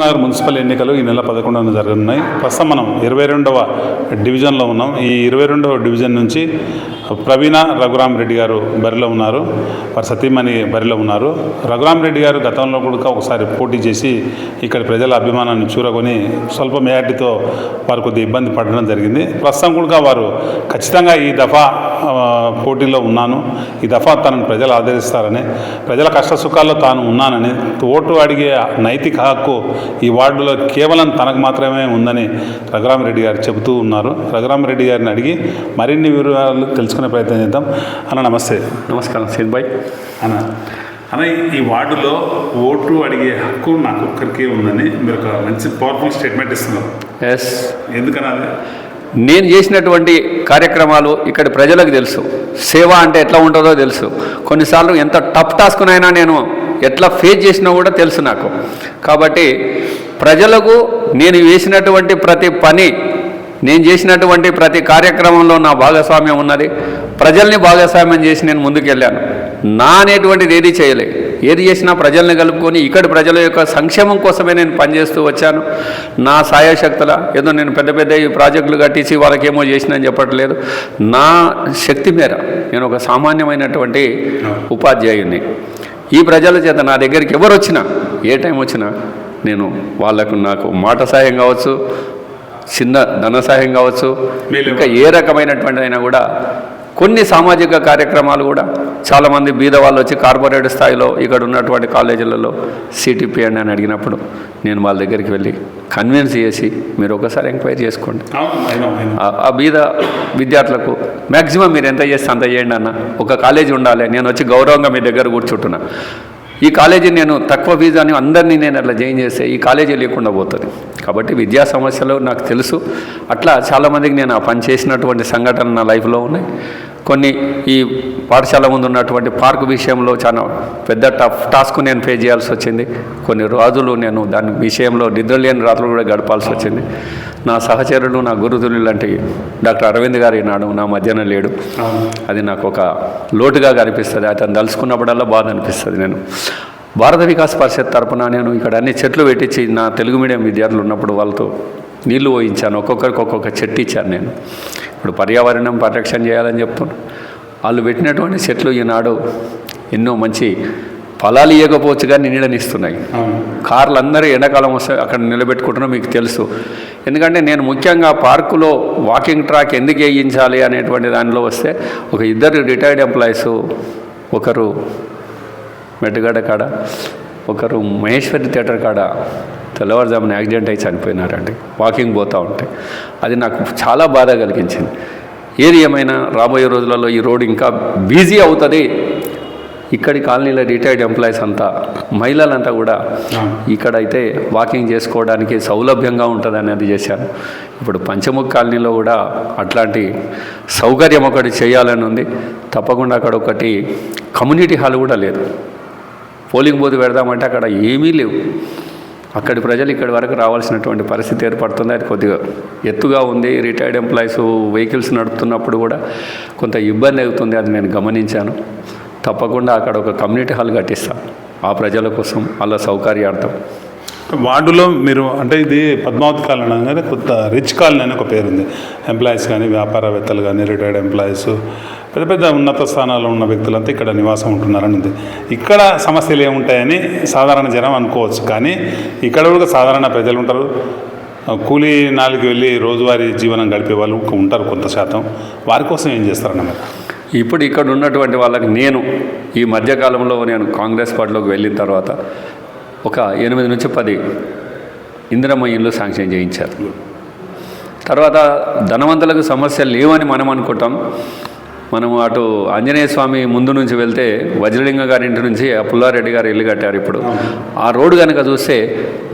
Nagar municipal ఎన్నికలు ఈ నెల పదకొండున జరగనున్నాయి. ప్రస్తుతం మనం ఇరవై రెండవ డివిజన్లో ఉన్నాం. ఈ ఇరవై రెండవ డివిజన్ నుంచి ప్రవీణ రఘురామ్ రెడ్డి గారు బరిలో ఉన్నారు. వారి సతీమణి బరిలో ఉన్నారు. రఘురామ్ రెడ్డి గారు గతంలో కూడా ఒకసారి పోటీ చేసి ఇక్కడ ప్రజల అభిమానాన్ని చూరగొని స్వల్ప మేయాటితో వారు కొద్ది ఇబ్బంది పడడం జరిగింది. ప్రస్తుతం కూడా వారు ఖచ్చితంగా ఈ దఫా పోటీలో ఉన్నాను. ఈ దఫా తనను ప్రజలు ఆదరిస్తారని ప్రజల కష్ట సుఖాల్లో తాను ఉన్నానని ఓటు అడిగే నైతిక హక్కు ఈ వార్డులో కేవలం తనకు మాత్రమే ఉందని రఘురామరెడ్డి గారు చెబుతూ ఉన్నారు. రఘురామరెడ్డి గారిని అడిగి మరిన్ని వివరాలు తెలుసుకునే ప్రయత్నం చేద్దాం. అన్న నమస్తే. నమస్కారం సీన్ భాయ్. అన్న. అన్న ఈ వార్డులో ఓటు అడిగే హక్కు నాకు ఒక్కరికే ఉందని మీరు ఒక మంచి పవర్ఫుల్ స్టేట్మెంట్ ఇస్తున్నారు. ఎస్ ఎందుకనాలి నేను చేసినటువంటి కార్యక్రమాలు ఇక్కడ ప్రజలకు తెలుసు. సేవ అంటే ఎట్లా ఉంటుందో తెలుసు. కొన్నిసార్లు ఎంత టఫ్ టాస్క్నైనా నేను ఎట్లా ఫేస్ చేసినా కూడా తెలుసు నాకు. కాబట్టి ప్రజలకు నేను వేసినటువంటి ప్రతి పని నేను చేసినటువంటి ప్రతి కార్యక్రమంలో నా భాగస్వామ్యం ఉన్నది. ప్రజల్ని భాగస్వామ్యం చేసి నేను ముందుకెళ్ళాను. నా అనేటువంటిది ఏది చేయలే. ఏది చేసినా ప్రజల్ని కలుపుకొని ఇక్కడి ప్రజల యొక్క సంక్షేమం కోసమే నేను పనిచేస్తూ వచ్చాను. నా సాయశక్తుల ఏదో నేను పెద్ద పెద్ద ఈ ప్రాజెక్టులు కట్టించి వాళ్ళకేమో చేసినని చెప్పట్లేదు. నా శక్తి మేర నేను ఒక సామాన్యమైనటువంటి ఉపాధ్యాయుని ఈ ప్రజల చేత నా దగ్గరికి ఎవరు వచ్చినా ఏ టైం వచ్చినా నేను వాళ్ళకు నాకు మాట సాయం కావచ్చు చిన్న ధన సహాయం కావచ్చు ఇంకా ఏ రకమైనటువంటి అయినా కూడా కొన్ని సామాజిక కార్యక్రమాలు కూడా చాలామంది బీద వాళ్ళు వచ్చి కార్పొరేట్ స్థాయిలో ఇక్కడ ఉన్నటువంటి కాలేజీలలో సిటీపీ అని అని అడిగినప్పుడు నేను వాళ్ళ దగ్గరికి వెళ్ళి కన్విన్స్ చేసి మీరు ఒకసారి ఎంక్వైరీ చేసుకోండి. ఆ బీద విద్యార్థులకు మ్యాక్సిమం మీరు ఎంత చేస్తే అంత చేయండి అన్న. ఒక కాలేజీ ఉండాలి నేను వచ్చి గౌరవంగా మీ దగ్గర కూర్చుంటున్నా. ఈ కాలేజీ నేను తక్కువ ఫీజు అని అందరినీ నేను అట్లా జాయిన్ చేస్తే ఈ కాలేజీ లేకుండా పోతుంది. కాబట్టి విద్యా సమస్యలు నాకు తెలుసు. అట్లా చాలామందికి నేను ఆ పని చేసినటువంటి సంఘటనలు నా లైఫ్లో ఉన్నాయి. కొన్ని ఈ పాఠశాల ముందు ఉన్నటువంటి పార్క్ విషయంలో చాలా పెద్ద టఫ్ టాస్క్ నేను ఫేస్ చేయాల్సి వచ్చింది. కొన్ని రోజులు నేను దాని విషయంలో నిద్రలేని రాత్రులు కూడా గడపాల్సి వచ్చింది. నా సహచరులు నా గురుతులు లాంటి డాక్టర్ అరవింద్ గారు ఈనాడు నా మధ్యన లేడు. అది నాకు ఒక లోటుగా కనిపిస్తుంది. అతను తలుచుకున్నప్పుడల్లా బాధ అనిపిస్తుంది నేను. భారత వికాస్ పరిషత్ తరపున నేను ఇక్కడ అన్ని చెట్లు పెట్టించి నా తెలుగు మీడియం విద్యార్థులు ఉన్నప్పుడు వాళ్ళతో నీళ్ళు పోయించాను ఒక్కొక్కరికి ఒక్కొక్క చెట్టు ఇచ్చాను నేను. ఇప్పుడు పర్యావరణం పరిరక్షణ చేయాలని చెప్తున్నాను వాళ్ళు పెట్టినటువంటి చెట్లు ఈనాడు ఎన్నో మంచి ఫలాలు ఇవ్వకపోవచ్చు కానీ నీడనిస్తున్నాయి కార్లు అందరూ ఎండాకాలం వస్తే అక్కడ నిలబెట్టుకుంటున్నా మీకు తెలుసు. ఎందుకంటే నేను ముఖ్యంగా పార్కులో వాకింగ్ ట్రాక్ ఎందుకు వేయించాలి అనేటువంటి దానిలో వస్తే ఒక ఇద్దరు రిటైర్డ్ ఎంప్లాయీస్ ఒకరు మెట్టుగడ్డ కాడ ఒకరు మహేశ్వరి థియేటర్ కాడ తెల్లవారుజామున యాక్సిడెంట్ అయి చనిపోయినారండి. వాకింగ్ పోతూ ఉంటే. అది నాకు చాలా బాధ కలిగించింది. ఏది ఏమైనా రాబోయే రోజులలో ఈ రోడ్ ఇంకా బిజీ అవుతుంది. ఇక్కడి కాలనీలో రిటైర్డ్ ఎంప్లాయీస్ అంతా మహిళలంతా కూడా ఇక్కడైతే వాకింగ్ చేసుకోవడానికి సౌలభ్యంగా ఉంటుంది అనేది చేశాను ఇప్పుడు పంచముఖ్ కాలనీలో కూడా అట్లాంటి సౌకర్యం ఒకటి చేయాలని ఉంది. తప్పకుండా అక్కడ ఒకటి కమ్యూనిటీ హాల్ కూడా లేదు. పోలింగ్ బూత్ పెడదామంటే అక్కడ ఏమీ లేవు. అక్కడి ప్రజలు ఇక్కడి వరకు రావాల్సినటువంటి పరిస్థితి ఏర్పడుతుంది. అది కొద్దిగా ఎత్తుగా ఉంది. రిటైర్డ్ ఎంప్లాయీస్ వెహికల్స్ నడుపుతున్నప్పుడు కూడా కొంత ఇబ్బంది అవుతుంది అది నేను గమనించాను. తప్పకుండా అక్కడ ఒక కమ్యూనిటీ హాల్ కట్టిస్తాను ఆ ప్రజల కోసం వాళ్ళ సౌకర్యార్థం. వార్డులో మీరు అంటే ఇది పద్మావతి కాలనీ అనగానే కొత్త రిచ్ కాలనీ అని ఒక పేరుంది. ఎంప్లాయీస్ కానీ వ్యాపారవేత్తలు కానీ రిటైర్డ్ ఎంప్లాయీస్ పెద్ద పెద్ద ఉన్నత స్థానాల్లో ఉన్న వ్యక్తులంతా ఇక్కడ నివాసం ఉంటున్నారని ఉంది. ఇక్కడ సమస్యలు ఏముంటాయని సాధారణ జనం అనుకోవచ్చు. కానీ ఇక్కడ కూడా సాధారణ ప్రజలు ఉంటారు. కూలీ నాలుగు వెళ్ళి రోజువారీ జీవనం గడిపే వాళ్ళు ఉంటారు కొంత శాతం. వారి కోసం ఏం చేస్తారన్నమాట? ఇప్పుడు ఇక్కడ ఉన్నటువంటి వాళ్ళకి నేను ఈ మధ్యకాలంలో నేను కాంగ్రెస్ పార్టీలోకి వెళ్ళిన తర్వాత ఒక ఎనిమిది నుంచి పది ఇందిరమ్మ ఇల్లు శాంక్షన్ చేయించారు. తర్వాత ధనవంతులకు సమస్యలు లేవని మనం అనుకుంటాం. మనం అటు ఆంజనేయ స్వామి ముందు నుంచి వెళ్తే వజ్రలింగ గారి ఇంటి నుంచి ఆ పుల్లారెడ్డి గారు ఇల్లు కట్టారు ఇప్పుడు. ఆ రోడ్డు కనుక చూస్తే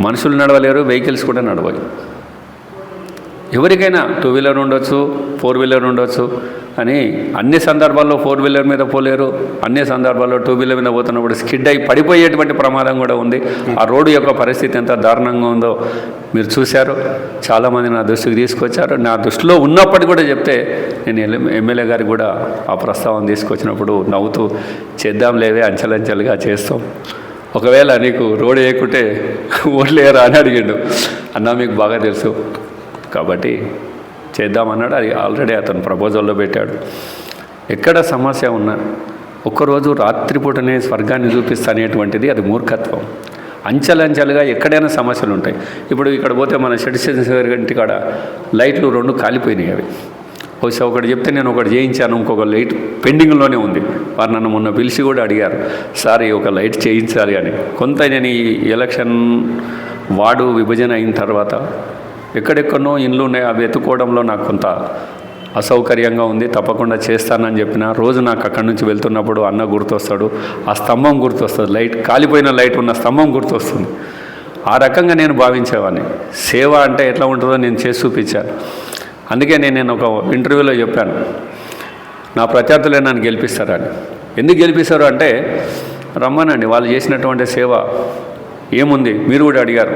మనుషులు నడవలేరు వెహికల్స్ కూడా నడవవు. ఎవరికైనా టూ వీలర్ ఉండొచ్చు ఫోర్ వీలర్ ఉండొచ్చు అని అన్ని సందర్భాల్లో ఫోర్ వీలర్ మీద పోలేరు. అన్ని సందర్భాల్లో టూ వీలర్ మీద పోతున్నప్పుడు స్కిడ్ అయి పడిపోయేటువంటి ప్రమాదం కూడా ఉంది. ఆ రోడ్డు యొక్క పరిస్థితి ఎంత దారుణంగా ఉందో మీరు చూశారు. చాలామంది నా దృష్టికి తీసుకొచ్చారు. నా దృష్టిలో ఉన్నప్పటికీ కూడా చెప్తే నేను ఎమ్మెల్యే గారికి కూడా ఆ ప్రస్తావన తీసుకొచ్చినప్పుడు నవ్వుతూ చేద్దాం లేవే అంచెలంచెలుగా చేస్తాం. ఒకవేళ నీకు రోడ్ వేయకుంటే ఓట్లు వేయరా అని అడిగిండు. అన్న మీకు బాగా తెలుసు. కాబట్టి చేద్దామన్నాడు. అది ఆల్రెడీ అతను ప్రపోజల్లో పెట్టాడు. ఎక్కడ సమస్య ఉన్నా ఒక్కరోజు రాత్రిపూటనే స్వర్గాన్ని చూపిస్తా అనేటువంటిది అది మూర్ఖత్వం. అంచెలంచెలుగా ఎక్కడైనా సమస్యలు ఉంటాయి. ఇప్పుడు ఇక్కడ పోతే మన సిటిజన్స్ గంటి కాడ లైట్లు రెండు కాలిపోయినాయి అవి. బహుశా ఒకటి చెప్తే నేను ఒకటి చేయించాను ఇంకొక లైట్ పెండింగ్లోనే ఉంది. వారు నన్ను మొన్న పిలిచి కూడా అడిగారు సార్ ఒక లైట్ చేయించాలి అని. కొంత నేను ఈ ఎలక్షన్ వార్డు విభజన అయిన తర్వాత ఎక్కడెక్కడనో ఇండ్లు ఉన్నాయి అవి వెతుకోవడంలో నాకు కొంత అసౌకర్యంగా ఉంది. తప్పకుండా చేస్తానని చెప్పిన రోజు నాకు అక్కడి నుంచి వెళ్తున్నప్పుడు అన్న గుర్తొస్తాడు. ఆ స్తంభం గుర్తొస్తుంది. లైట్ కాలిపోయిన లైట్ ఉన్న స్తంభం గుర్తొస్తుంది. ఆ రకంగా నేను భావించేవాడిని సేవ అంటే ఎట్లా ఉంటుందో నేను చేసి చూపించాను అందుకే నేను నేను ఒక ఇంటర్వ్యూలో చెప్పాను. నా ప్రత్యర్థులే నన్ను గెలిపిస్తారని. ఎందుకు గెలిపిస్తారు అంటే రమ్మనండి వాళ్ళు చేసినటువంటి సేవ ఏముంది? మీరు కూడా అడిగారు.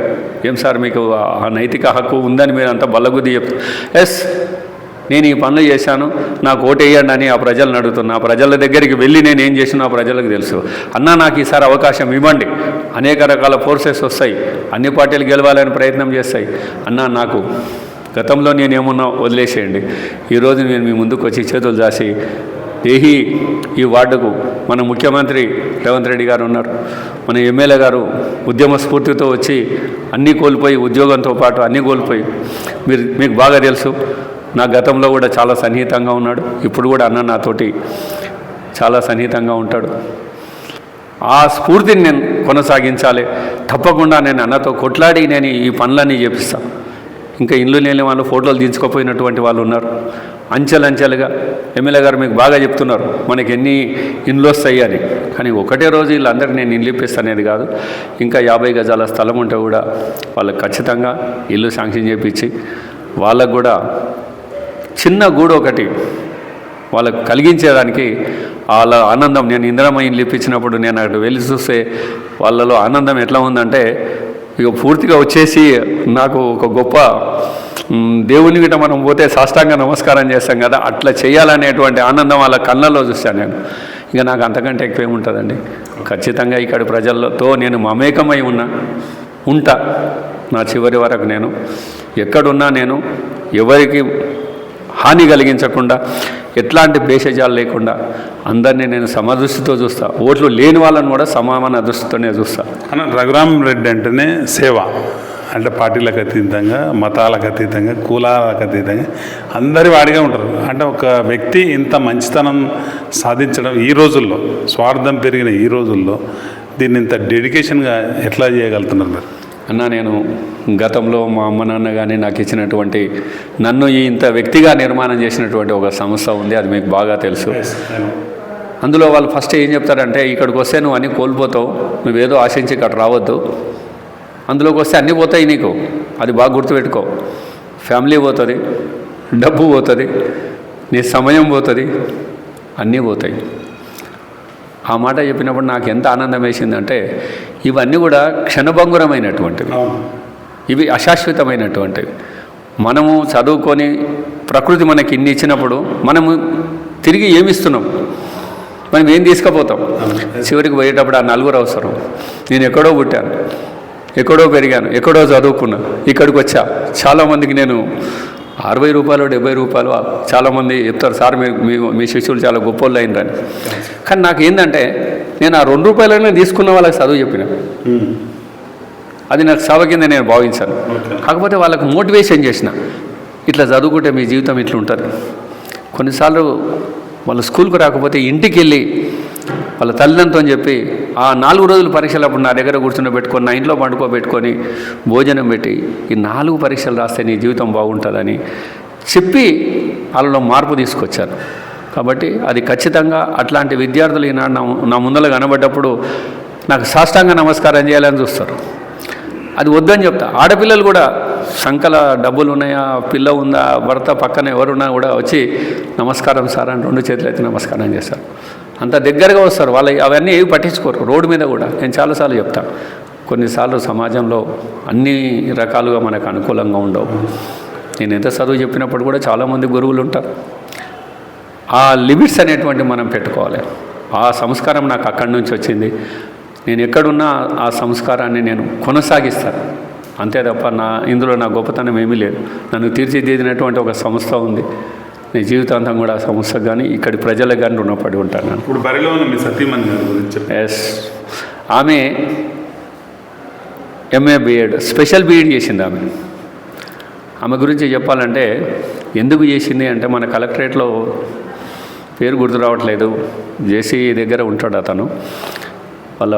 ఏం సార్ మీకు ఆ నైతిక హక్కు ఉందని మీరు అంతా బల్లగుద్ది చెప్తారు ఎస్ నేను ఈ పనులు చేశాను. నాకు ఓటేయండి అని ఆ ప్రజలను అడుగుతున్నా. ఆ ప్రజల దగ్గరికి వెళ్ళి నేను ఏం చేసినా ఆ ప్రజలకు తెలుసు. అన్నా నాకు ఈసారి అవకాశం ఇవ్వండి. అనేక రకాల ఫోర్సెస్ వస్తాయి. అన్ని పార్టీలు గెలవాలని ప్రయత్నం చేస్తాయి. అన్నా నాకు గతంలో నేను ఏమున్నా వదిలేసేయండి ఈరోజు నేను మీ ముందుకు వచ్చి చేతులు దాసి ఏహి ఈ వార్డుకు మన ముఖ్యమంత్రి రేవంత్ రెడ్డి గారు ఉన్నారు. మన ఎమ్మెల్యే గారు ఉద్యమ స్ఫూర్తితో వచ్చి అన్నీ కోల్పోయి ఉద్యోగంతో పాటు అన్నీ కోల్పోయి మీరు మీకు బాగా తెలుసు నా గతంలో కూడా చాలా సన్నిహితంగా ఉన్నాడు. ఇప్పుడు కూడా అన్న నాతోటి చాలా సన్నిహితంగా ఉంటాడు. ఆ స్ఫూర్తిని నేను కొనసాగించాలి. తప్పకుండా నేను అన్నతో కొట్లాడి నేను ఈ పనులన్నీ చేపిస్తాను ఇంకా ఇల్లు లేని వాళ్ళు ఫోటోలు దించుకోపోయినటువంటి వాళ్ళు ఉన్నారు. అంచెలంచెలుగా ఎమ్మెల్యే గారు మీకు బాగా చెప్తున్నారు. మనకి ఎన్ని ఇండ్లు వస్తాయి అని. కానీ ఒకటే రోజు వీళ్ళందరికీ నేను ఇల్లు ఇప్పిస్తానేది కాదు. ఇంకా యాభై గజాల స్థలం ఉంటే కూడా వాళ్ళకి ఖచ్చితంగా ఇల్లు శాంక్షన్ చేయించి వాళ్ళకు కూడా చిన్న గూడు ఒకటి వాళ్ళకు కలిగించేదానికి వాళ్ళ ఆనందం. నేను ఇందిరామయ్యని లిప్పించినప్పుడు నేను అక్కడ వెళ్ళి చూస్తే వాళ్ళలో ఆనందం ఎట్లా ఉందంటే ఇక పూర్తిగా వచ్చేసి నాకు ఒక గొప్ప దేవుని గిట మనం పోతే సాష్టాంగ నమస్కారం చేస్తాం కదా అట్లా చేయాలనేటువంటి ఆనందం వాళ్ళ కళ్ళల్లో చూశాను నేను. ఇక నాకు అంతకంటే ఎక్కువేముంటుందండి ఖచ్చితంగా ఇక్కడ ప్రజలతో నేను మమేకమై ఉన్నా ఉంటా. నా చివరి వరకు నేను. ఎక్కడున్నా నేను ఎవరికి హాని కలిగించకుండా ఎట్లాంటి భేషజాలు లేకుండా అందరినీ నేను సమదృష్టితో చూస్తా. ఓట్లు లేని వాళ్ళని కూడా సమాన దృష్టితోనే చూస్తా. రఘురామ్ రెడ్డి అంటేనే సేవ. అంటే పార్టీలకు అతీతంగా మతాలకు అతీతంగా కులాలకు అతీతంగా అందరి వాడిగా ఉంటారు. అంటే ఒక వ్యక్తి ఇంత మంచితనం సాధించడం ఈ రోజుల్లో స్వార్థం పెరిగిన ఈ రోజుల్లో దీన్ని ఇంత డెడికేషన్గా ఎట్లా చేయగలుగుతున్నారు మీరు? అన్న నేను గతంలో మా అమ్మ నాన్న కానీ నాకు ఇచ్చినటువంటి నన్ను ఇంత వ్యక్తిగా నిర్మాణం చేసినటువంటి ఒక సంస్థ ఉంది అది మీకు బాగా తెలుసు. అందులో వాళ్ళు ఫస్ట్ ఏం చెప్తారంటే ఇక్కడికి వస్తే నువ్వు అన్నీ కోల్పోతావు నువ్వేదో ఆశించి ఇక్కడ రావద్దు. అందులోకి వస్తే అన్నీ పోతాయి నీకు అది బాగా గుర్తుపెట్టుకో. ఫ్యామిలీ పోతుంది డబ్బు పోతుంది నీ సమయం పోతుంది అన్నీ పోతాయి. ఆ మాట చెప్పినప్పుడు నాకు ఎంత ఆనందం వేసిందంటే ఇవన్నీ కూడా క్షణభంగురమైనటువంటివి. ఇవి అశాశ్వతమైనటువంటివి. మనము చదువుకొని ప్రకృతి మనకి ఇన్ని ఇచ్చినప్పుడు మనము తిరిగి ఏమిస్తున్నాం? మనం ఏం తీసుకుపోతాం? చివరికి పోయేటప్పుడు ఆ నలుగురు అవసరం. నేను ఎక్కడో పుట్టాను ఎక్కడో పెరిగాను ఎక్కడో చదువుకున్నా ఇక్కడికి వచ్చా. చాలామందికి నేను అరవై రూపాయలు డెబ్బై రూపాయలు చాలామంది చెప్తారు సార్ మీ మీ శిష్యులు చాలా గొప్పోళ్ళు అయినరని. కానీ నాకు ఏంటంటే నేను ఆ రెండు రూపాయలైనా తీసుకున్న వాళ్ళకి చదువు చెప్పిన. అది నాకు సేవ కింద నేను భావించాను. కాకపోతే వాళ్ళకు మోటివేషన్ చేసిన. ఇట్లా చదువుకుంటే మీ జీవితం ఇట్లా ఉంటుంది. కొన్నిసార్లు వాళ్ళు స్కూల్కి రాకపోతే ఇంటికి వెళ్ళి వాళ్ళ తల్లిదంతో చెప్పి ఆ నాలుగు రోజులు పరీక్షలప్పుడు నా దగ్గర కూర్చుని పెట్టుకొని నా ఇంట్లో పండుకోబెట్టుకొని భోజనం పెట్టి ఈ నాలుగు పరీక్షలు రాస్తే నీ జీవితం బాగుంటుందని చెప్పి వాళ్ళలో మార్పు తీసుకొచ్చారు. కాబట్టి అది ఖచ్చితంగా అట్లాంటి విద్యార్థులు ఈనాడు నా నా ముందర కనబడ్డప్పుడు నాకు సాష్టాంగ నమస్కారం చేయాలని చూస్తారు. అది వద్దని చెప్తా. ఆడపిల్లలు కూడా సంకల డబ్బులు ఉన్నాయా పిల్ల ఉందా భర్త పక్కన ఎవరున్నా కూడా వచ్చి నమస్కారం సార్ అని రెండు చేతులు ఎత్తి నమస్కారం చేస్తారు. అంత దగ్గరగా వస్తారు. వాళ్ళ అవన్నీ ఏవి పట్టించుకోరు. రోడ్డు మీద కూడా నేను చాలాసార్లు చెప్తాను కొన్నిసార్లు సమాజంలో అన్ని రకాలుగా మనకు అనుకూలంగా ఉండవు. నేను ఎంత చదువు చెప్పినప్పుడు కూడా చాలామంది గురువులు ఉంటారు. ఆ లిమిట్స్ అనేటువంటి మనం పెట్టుకోవాలి. ఆ సంస్కారం నాకు అక్కడి నుంచి వచ్చింది. నేను ఎక్కడున్నా ఆ సంస్కారాన్ని నేను కొనసాగిస్తాను. అంతే తప్ప నా ఇందులో నా గొప్పతనం ఏమీ లేదు. నన్ను తీర్చిదిద్దినటువంటి ఒక సంస్థ ఉంది. నీ జీవితాంతం కూడా ఆ సంస్థకు కానీ ఇక్కడి ప్రజలకు కానీ రుణపడి ఉంటాను ఇప్పుడు బరిలో ఉన్న మీ సతీమణి గారి గురించి ఎస్ ఆమె ఎంఏ బిఎడ్ స్పెషల్ బిఎడ్ చేసింది ఆమె. ఆమె గురించి చెప్పాలంటే ఎందుకు చేసింది అంటే మన కలెక్టరేట్లో పేరు గుర్తు రావట్లేదు. జేసీ దగ్గర ఉంటాడు అతను. వాళ్ళ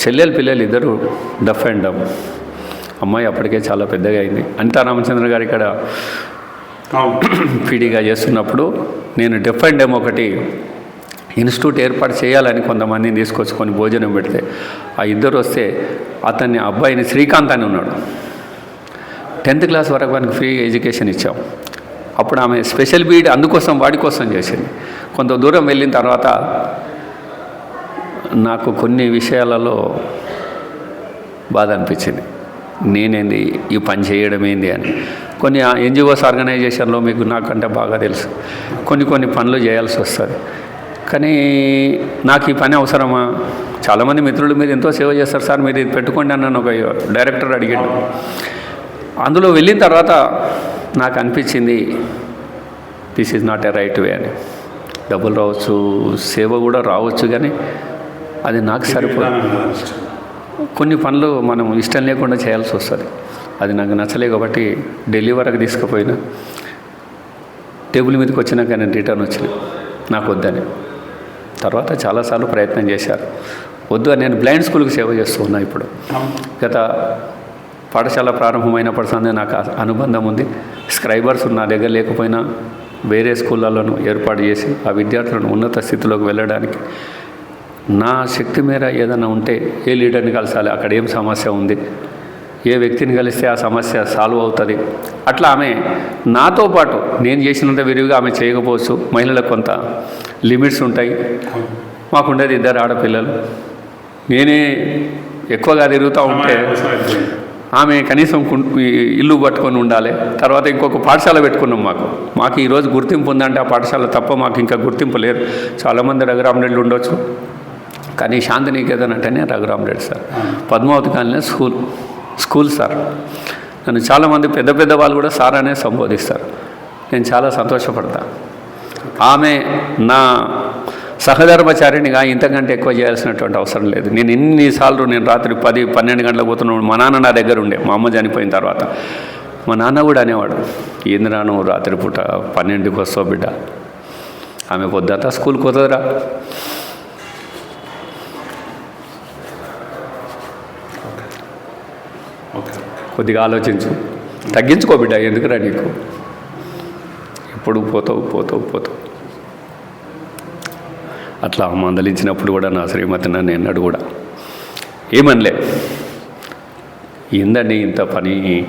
చెల్లెలు పిల్లలు ఇద్దరు డఫ్ అండ్ డమ్ అమ్మాయి అప్పటికే చాలా పెద్దగా అయింది. అనితా రామచంద్ర గారు ఇక్కడ పీడీగా చేస్తున్నప్పుడు నేను డెఫ్ అండ్ డెమ్ ఒకటి ఇన్స్టిట్యూట్ ఏర్పాటు చేయాలని కొంతమందిని తీసుకొచ్చుకొని భోజనం పెడితే ఆ ఇద్దరు వస్తే అతన్ని అబ్బాయిని శ్రీకాంత్ అని ఉన్నాడు. టెన్త్ క్లాస్ వరకు వానికి ఫ్రీ ఎడ్యుకేషన్ ఇచ్చాం. అప్పుడు ఆమె స్పెషల్ బీడ్ అందుకోసం వాడి కోసం చేసింది. కొంత దూరం వెళ్ళిన తర్వాత నాకు కొన్ని విషయాలలో బాధ అనిపించింది. నేనేంది ఈ పని చేయడం ఏంది అని. కొన్ని ఎన్జిఓస్ ఆర్గనైజేషన్లో మీకు నాకంటే బాగా తెలుసు. కొన్ని కొన్ని పనులు చేయాల్సి వస్తుంది. కానీ నాకు ఈ పని అవసరమా? చాలామంది మిత్రులు మీరు ఎంతో సేవ చేస్తారు సార్ మీరు ఇది పెట్టుకోండి అన్నాను ఒక డైరెక్టర్ అడిగాడు. అందులో వెళ్ళిన తర్వాత నాకు అనిపించింది this is not a right way అని. డబ్బులు రావచ్చు సేవ కూడా రావచ్చు కానీ అది నాకు సరిపోదు. కొన్ని పనులు మనం ఇష్టం లేకుండా చేయాల్సి వస్తుంది. అది నాకు నచ్చలే కాబట్టి ఢిల్లీ వరకు తీసుకుపోయినా టేబుల్ మీదకి వచ్చినాక నేను రిటర్న్ వచ్చిన నాకు వద్దని. తర్వాత చాలాసార్లు ప్రయత్నం చేశారు. వద్దు అని నేను బ్లైండ్ స్కూల్కి సేవ చేస్తూ ఉన్నా ఇప్పుడు. గత పాఠశాల ప్రారంభమైనప్పటి సందే నాకు ఆ అనుబంధం ఉంది. స్క్రైబర్స్ నా దగ్గర లేకపోయినా వేరే స్కూళ్ళలోనూ ఏర్పాటు చేసి ఆ విద్యార్థులను ఉన్నత స్థితిలోకి వెళ్ళడానికి నా శక్తి మేర ఏదైనా ఉంటే ఏ లీడర్ని కలసాలి? అక్కడ ఏం సమస్య ఉంది? ఏ వ్యక్తిని కలిస్తే ఆ సమస్య సాల్వ్ అవుతుంది? అట్లా ఆమె నాతో పాటు నేను చేసినంత విరివిగా ఆమె చేయకపోవచ్చు. మహిళలకు కొంత లిమిట్స్ ఉంటాయి. మాకుండేది ఇద్దరు ఆడపిల్లలు. నేనే ఎక్కువగా తిరుగుతూ ఉంటే ఆమె కనీసం కుం- ఈ ఇల్లు పట్టుకొని ఉండాలి. తర్వాత ఇంకొక పాఠశాల పెట్టుకున్నాం మాకు. మాకు ఈరోజు గుర్తింపు ఉందంటే ఆ పాఠశాల తప్ప మాకు ఇంకా గుర్తింపు లేదు. చాలామంది రఘురామరెడ్డి ఉండొచ్చు. కానీ శాంతినికేతన్ అంటేనే Raghuramareddy sir. Padmavathi colony school school sir. నన్ను చాలామంది పెద్ద పెద్ద వాళ్ళు కూడా సార్ అనే సంబోధిస్తారు. నేను చాలా సంతోషపడతా. ఆమె నా సహధర్మచారిణిగా ఇంతకంటే ఎక్కువ చేయాల్సినటువంటి అవసరం లేదు. నేను ఎన్నిసార్లు నేను రాత్రి పది పన్నెండు గంటలకు పోతున్నాను మా నాన్న నా దగ్గర ఉండే మా అమ్మ చనిపోయిన తర్వాత. మా నాన్న కూడా అనేవాడు ఏందిరా నువ్వు రాత్రి పూట పన్నెండుకి వస్తావు బిడ్డ? ఆమె పొద్దుట స్కూల్కి పోతుందిరా. ఓకే కొద్దిగా ఆలోచించు. తగ్గించుకో బిడ్డ ఎందుకురా నీకు? ఎప్పుడు పోతావు పోతావు పోతావు. అట్లా మందలించినప్పుడు కూడా నా శ్రీమతి నన్ను ఎన్నడు కూడా ఏమనలే. ఏందండి ఇంత పని?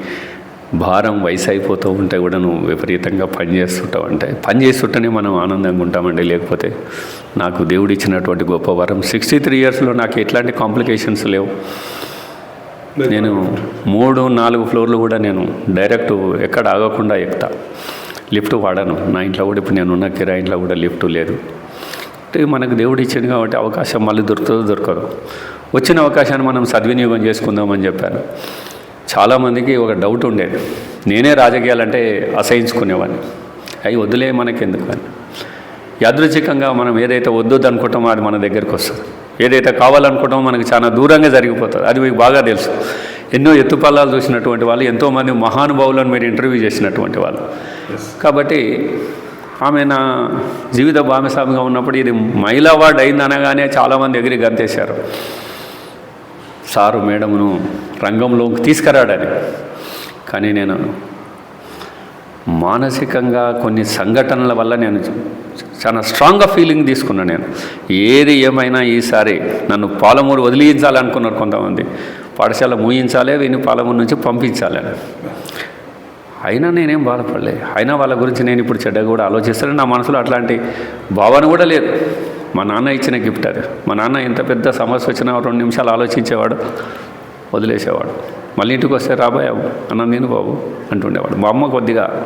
భారం వయసు అయిపోతూ ఉంటే కూడా నువ్వు విపరీతంగా పని చేస్తుంటావు అంటే పని చేస్తుంటేనే మనం ఆనందంగా ఉంటామండి. లేకపోతే నాకు దేవుడు ఇచ్చినటువంటి గొప్ప వరం సిక్స్టీ త్రీ ఇయర్స్లో నాకు ఎట్లాంటి కాంప్లికేషన్స్ లేవు. నేను మూడు నాలుగు ఫ్లోర్లు కూడా నేను డైరెక్ట్ ఎక్కడ ఆగకుండా ఎక్కుతా. లిఫ్ట్ వాడాను. నా ఇంట్లో కూడా ఇప్పుడు నేను ఉన్న కిరా ఇంట్లో కూడా లిఫ్ట్ లేదు. అంటే మనకు దేవుడు ఇచ్చింది కాబట్టి అవకాశం మళ్ళీ దొరుకుతుందో దొరకదు. వచ్చిన అవకాశాన్ని మనం సద్వినియోగం చేసుకుందామని చెప్పాను. చాలామందికి ఒక డౌట్ ఉండేది. నేనే రాజకీయాలంటే అసహించుకునేవాడిని. అవి వద్దులే మనకెందుకు అని. యాదృచ్ఛికంగా మనం ఏదైతే వద్దొద్దు అనుకుంటామో అది మన దగ్గరికి వస్తుంది. ఏదైతే కావాలనుకుంటామో మనకి చాలా దూరంగా జరిగిపోతుంది. అది మీకు బాగా తెలుసు. ఎన్నో ఎత్తుపల్లాలు చూసినటువంటి వాళ్ళు ఎంతోమంది మహానుభావులను మీరు ఇంటర్వ్యూ చేసినటువంటి వాళ్ళు. కాబట్టి ఆమె నా జీవిత భాగస్వామిగా ఉన్నప్పుడు ఇది మహిళా వార్డ్ అయింది అనగానే చాలామంది ఎగిరి గంతేశారు. సారు మేడమును రంగంలోకి తీసుకురాడని. కానీ నేను మానసికంగా కొన్ని సంఘటనల వల్ల నేను చాలా స్ట్రాంగ్గా ఫీలింగ్ తీసుకున్నాను నేను. ఏది ఏమైనా ఈసారి నన్ను పాలమూరు వదిలించాలనుకున్నారు కొంతమంది. పాఠశాల మూయించాలి వీని పాలమూరు నుంచి పంపించాలని అయినా నేనేం బాధపడలే. అయినా వాళ్ళ గురించి నేను ఇప్పుడు చెడ్డగా కూడా ఆలోచిస్తాను నా మనసులో అట్లాంటి భావన కూడా లేదు. మా నాన్న ఇచ్చిన గిఫ్ట్ అది. మా నాన్న ఎంత పెద్ద సమస్య వచ్చినా రెండు నిమిషాలు ఆలోచించేవాడు వదిలేసేవాడు. మళ్ళీ ఇంటికి వస్తే రాబాయావు అన్న నేను బాబు అంటుండేవాడు. మా అమ్మ కొద్దిగా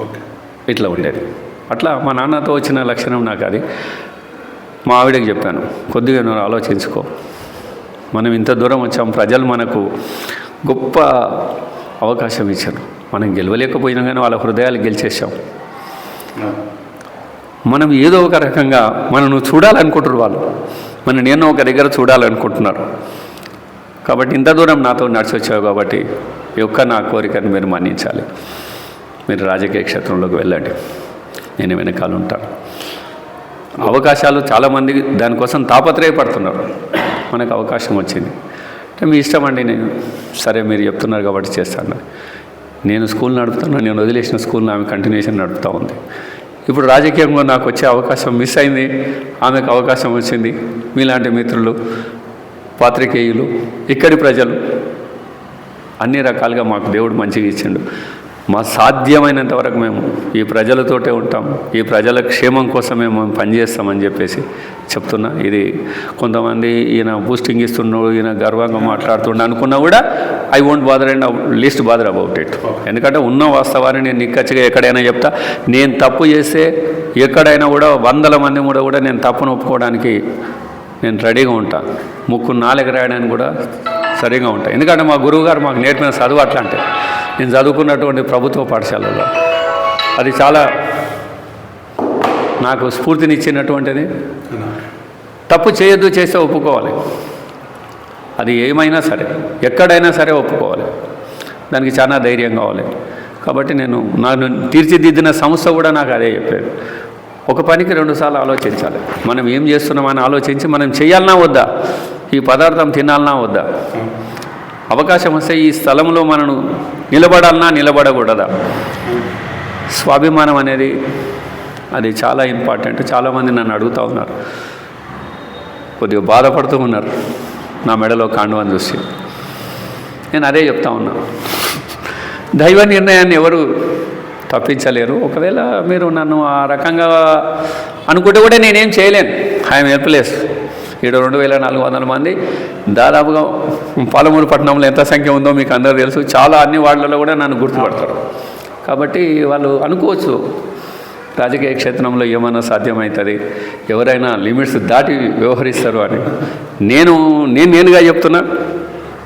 ఓకే. ఇట్లా ఉండేది. అట్లా మా నాన్నతో వచ్చిన లక్షణం నాకు అది. మా ఆవిడకి చెప్పాను కొద్దిగా నువ్వు ఆలోచించుకో. మనం ఇంత దూరం వచ్చాం ప్రజలు మనకు గొప్ప అవకాశం ఇచ్చారు. మనం గెలవలేకపోయినా కానీ వాళ్ళ హృదయాలు గెలిచేసాం మనం ఏదో ఒక రకంగా మనను చూడాలనుకుంటారు వాళ్ళు. మన నేను ఒక దగ్గర చూడాలనుకుంటున్నారు. కాబట్టి ఇంత దూరం నాతో నడిచి వచ్చావు కాబట్టి ఈ ఒక్క నా కోరికను మీరు మన్నించాలి. మీరు రాజకీయ క్షేత్రంలోకి వెళ్ళండి. నేను వెనకాల ఉంటాను. అవకాశాలు చాలామంది దానికోసం తాపత్రయపడుతున్నారు. మనకు అవకాశం వచ్చింది. అంటే మీ ఇష్టం అండి నేను. సరే మీరు చెప్తున్నారు కాబట్టి చేస్తాను. నేను స్కూల్ నడుపుతాను నేను వదిలేసిన స్కూల్ని ఆమె కంటిన్యూషన్ నడుపుతూ ఉంది. ఇప్పుడు రాజకీయంలో నాకు వచ్చే అవకాశం మిస్ అయింది ఆమెకు అవకాశం వచ్చింది. మీలాంటి మిత్రులు పాత్రికేయులు ఇక్కడి ప్రజలు అన్ని రకాలుగా మాకు దేవుడు మంచిగా ఇచ్చిండు. మా సాధ్యమైనంత వరకు మేము ఈ ప్రజలతోటే ఉంటాం. ఈ ప్రజల క్షేమం కోసమే మేము పనిచేస్తామని చెప్పేసి చెప్తున్నా. ఇది కొంతమంది ఈయన బూస్టింగ్ ఇస్తున్నాడు ఈయన గర్వంగా మాట్లాడుతుండ అనుకున్నా కూడా I won't bother and least bother about it ఎందుకంటే ఉన్న వాస్తవాన్ని నేను నిక్కచ్చిగా ఎక్కడైనా చెప్తా. నేను తప్పు చేస్తే ఎక్కడైనా కూడా వందల మంది కూడా కూడా నేను తప్పును ఒప్పుకోవడానికి నేను రెడీగా ఉంటాను ముక్కు నాలుగు రాయడానికి కూడా సరిగా ఉంటాయి ఎందుకంటే మా గురువుగారు మాకు నేర్పిన చదువు అట్లా అంటే నేను చదువుకున్నటువంటి ప్రభుత్వ పాఠశాలలో. అది చాలా నాకు స్ఫూర్తినిచ్చినటువంటిది. తప్పు చేయొద్దు చేస్తే ఒప్పుకోవాలి. అది ఏమైనా సరే ఎక్కడైనా సరే ఒప్పుకోవాలి. దానికి చాలా ధైర్యం కావాలి. కాబట్టి నేను నన్ను తీర్చిదిద్దిన సంస్థ కూడా నాకు అదే చెప్పేది. ఒక పనికి రెండుసార్లు ఆలోచించాలి. మనం ఏం చేస్తున్నామని ఆలోచించి మనం చేయాలన్నా వద్దా? ఈ పదార్థం తినాలన్నా వద్దా? అవకాశం వస్తే ఈ స్థలంలో మనను నిలబడాలన్నా నిలబడకూడదా? స్వాభిమానం అనేది అది చాలా ఇంపార్టెంట్. చాలామంది నన్ను అడుగుతూ ఉన్నారు. కొద్దిగా బాధపడుతూ ఉన్నారు. నా మెడలో కాండవని చూసి. నేను అదే చెప్తా ఉన్నా. దైవ నిర్ణయాన్ని ఎవరు తప్పించలేరు. ఒకవేళ మీరు నన్ను ఆ రకంగా అనుకుంటే కూడా నేనేం చేయలేను. ఐఎమ్ హెల్ప్లెస్ ఈడ రెండు వేల నాలుగు వందల మంది. దాదాపుగా పాలమూరు పట్టణంలో ఎంత సంఖ్య ఉందో మీకు అందరూ తెలుసు. చాలా అన్ని వార్డులలో కూడా నన్ను గుర్తుపడతారు. కాబట్టి వాళ్ళు అనుకోవచ్చు రాజకీయ క్షేత్రంలో ఏమైనా సాధ్యమవుతుంది ఎవరైనా లిమిట్స్ దాటి వ్యవహరిస్తారు అని. నేను నేను నేనుగా చెప్తున్నా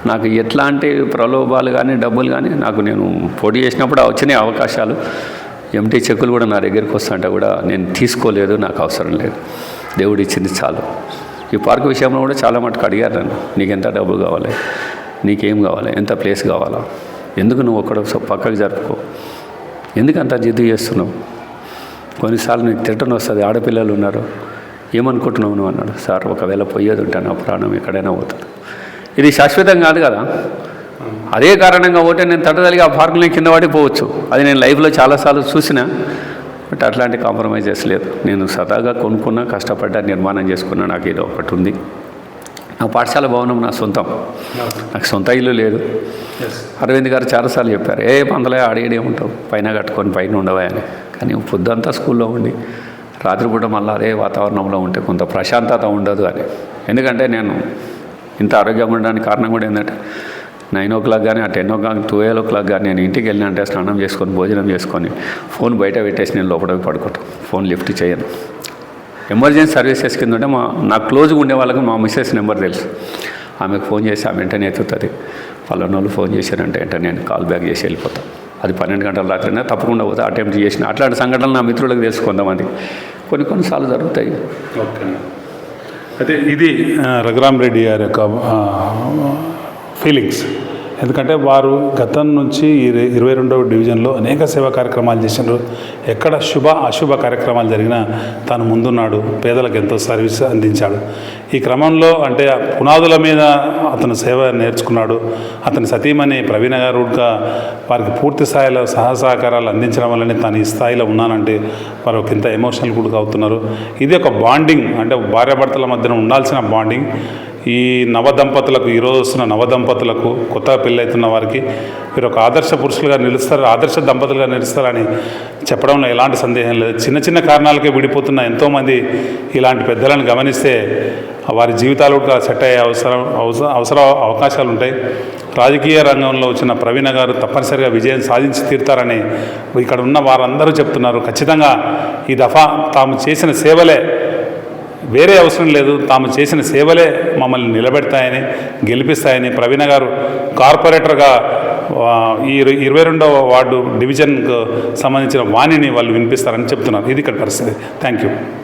నాకు ఎట్లాంటి ప్రలోభాలు కానీ డబ్బులు కానీ నాకు నేను పోటీ చేసినప్పుడు వచ్చినాయి అవకాశాలు. ఎంటీ చెక్కులు కూడా నా దగ్గరికి వస్తుంటే కూడా నేను తీసుకోలేదు నాకు అవసరం లేదు. దేవుడు ఇచ్చింది చాలు. ఈ పార్క్ విషయంలో కూడా చాలా మటుకు అడిగారు నన్ను. నీకు ఎంత డబ్బు కావాలి? నీకేం కావాలి? ఎంత ప్లేస్ కావాలా? ఎందుకు నువ్వు ఒక్కడ పక్కకు జరుపుకో? ఎందుకు అంత జిద్దు చేస్తున్నావు? కొన్నిసార్లు నీకు తిట్టను వస్తుంది ఆడపిల్లలు ఉన్నారు. ఏమనుకుంటున్నావు నువ్వు అన్నాడు. సార్ ఒకవేళ పోయేది ఉంటే నా ప్రాణం ఎక్కడైనా పోతుంది. ఇది శాశ్వతం కాదు కదా? అదే కారణంగా ఓటే నేను తట్టదలిగి ఆ పార్కులో కింద పడిపోవచ్చు. అది నేను లైఫ్లో చాలాసార్లు చూసిన. బట్ అట్లాంటి కాంప్రమైజెస్ లేదు. నేను సదాగా కొనుక్కున్నా కష్టపడ్డా నిర్మాణం చేసుకున్నా నాకు ఇది ఒకటి ఉంది. నా పాఠశాల భవనం నా సొంతం. నాకు సొంత ఇల్లు లేదు. అరవింద్ గారు చాలాసార్లు చెప్పారు ఏ పందలే ఆడేడే ఉంటావు పైన కట్టుకొని పైన ఉండవా అని. కానీ పొద్దంతా స్కూల్లో ఉండి రాత్రిపూట మళ్ళీ అదే వాతావరణంలో ఉంటే కొంత ప్రశాంతత ఉండదు అని. ఎందుకంటే నేను ఇంత ఆరోగ్యంగా ఉండడానికి కారణం కూడా ఏంటంటే నైన్ ఓ క్లాక్ కానీ ఆ ten o'clock twelve o'clock కానీ నేను ఇంటికి వెళ్ళిన అంటే స్నానం చేసుకొని భోజనం చేసుకొని ఫోన్ బయట పెట్టేసి నేను లోపలికి పడుకోవటం ఫోన్ లిఫ్ట్ చేయను. ఎమర్జెన్సీ సర్వీసెస్ కింద ఉంటే మా నాకు క్లోజ్గా ఉండే వాళ్ళకి మా మిస్సెస్ నెంబర్ తెలుసు. ఆమెకు ఫోన్ చేసి ఆమె వెంటనే ఎత్తుతుంది. పలానోళ్ళు ఫోన్ చేశారంటే వెంటనే నేను కాల్ బ్యాక్ చేసి వెళ్ళిపోతాను అది పన్నెండు గంటల రాత్రినా తప్పకుండా పోతే. అటెంప్ట్ చేసిన అట్లాంటి సంఘటనలు నా మిత్రులకు తెలుసు కొంతమంది. కొన్ని కొన్నిసార్లు జరుగుతాయి. ఓకే. అయితే ఇది రఘురామ్ రెడ్డి గారి యొక్క ఫీలింగ్స్. ఎందుకంటే వారు గతం నుంచి ఇరవై రెండవ డివిజన్లో అనేక సేవా కార్యక్రమాలు చేసినారు. ఎక్కడ శుభ అశుభ కార్యక్రమాలు జరిగినా తాను ముందున్నాడు పేదలకు ఎంతో సర్వీస్ అందించాడు. ఈ క్రమంలో అంటే పునాదుల మీద అతను సేవ నేర్చుకున్నాడు. అతని సతీమణి ప్రవీణ గారుగా వారికి పూర్తి స్థాయిలో సహా సహకారాలు అందించడం వల్లనే తాను ఈ స్థాయిలో ఉన్నానంటే వారు ఒక ఇంత ఎమోషనల్ కూడా అవుతున్నారు. ఇది ఒక బాండింగ్ అంటే భార్యాభర్తల మధ్యన ఉండాల్సిన బాండింగ్. ఈ నవ దంపతులకు ఈరోజు వస్తున్న నవ దంపతులకు కొత్తగా పెళ్ళవుతున్న వారికి వీరు ఒక ఆదర్శ పురుషులుగా నిలుస్తారు ఆదర్శ దంపతులుగా నిలుస్తారని చెప్పడంలో ఎలాంటి సందేహం లేదు. చిన్న చిన్న కారణాలకే విడిపోతున్న ఎంతోమంది ఇలాంటి పెద్దలను గమనిస్తే వారి జీవితాలు కూడా సెట్ అయ్యే అవసరం అవసర అవసర అవకాశాలు ఉంటాయి. రాజకీయ రంగంలో వచ్చిన ప్రవీణ గారు తప్పనిసరిగా విజయం సాధించి తీరుతారని ఇక్కడ ఉన్న వారందరూ చెప్తున్నారు. ఖచ్చితంగా ఈ దఫా తాము చేసిన సేవలే వేరే అవసరం లేదు. తాము చేసిన సేవలే మమ్మల్ని నిలబెడతాయని గెలిపిస్తాయని ప్రవీణ గారు కార్పొరేటర్గా ఈ ఇరవై రెండవ వార్డు డివిజన్కు సంబంధించిన వాణిని వాళ్ళు వినిపిస్తారని చెప్తున్నారు. ఇది ఇక్కడ పరిస్థితి. Thank you.